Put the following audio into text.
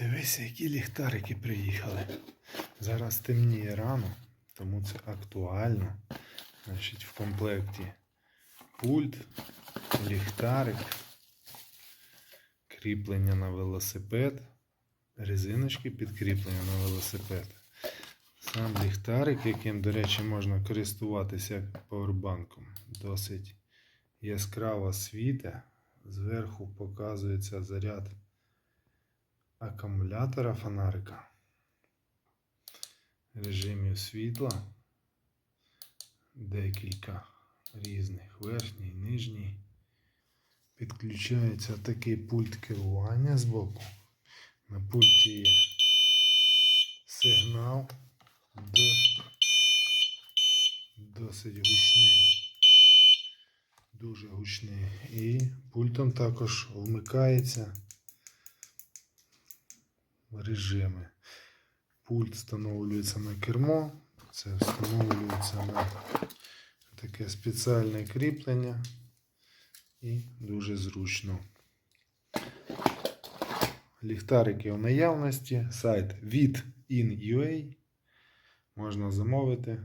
Дивися, які ліхтарики приїхали. Зараз темніє рано, тому це актуально. Значить, в комплекті пульт, ліхтарик, кріплення на велосипед, резиночки підкріплення на велосипед. Сам ліхтарик, яким, до речі, можна користуватися як павербанком, досить яскраво світе. Зверху показується заряд акумулятора фонарика, режимів світла, декілька різних, верхній, нижній. Підключається такий пульт керування з боку. На пульті є сигнал досить гучний. Дуже гучний. І пультом також вмикається режими. Пульт встановлюється на кермо, це встановлюється на таке спеціальне кріплення і дуже зручно. Ліхтарики у наявності, сайт від in.ua можна замовити.